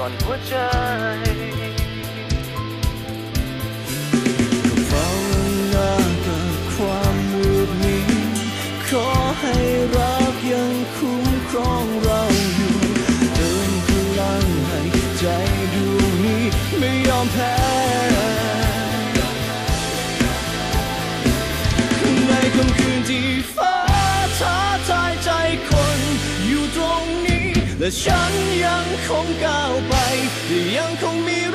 ซ่อนหัวใจกับความมืดมิดขอให้รักยังคุ้มครองเราอยู่เติมพลังให้ใจดวงนี้ไม่ยอมแพ้ ฉันยังคงก้าวไปยังคงมี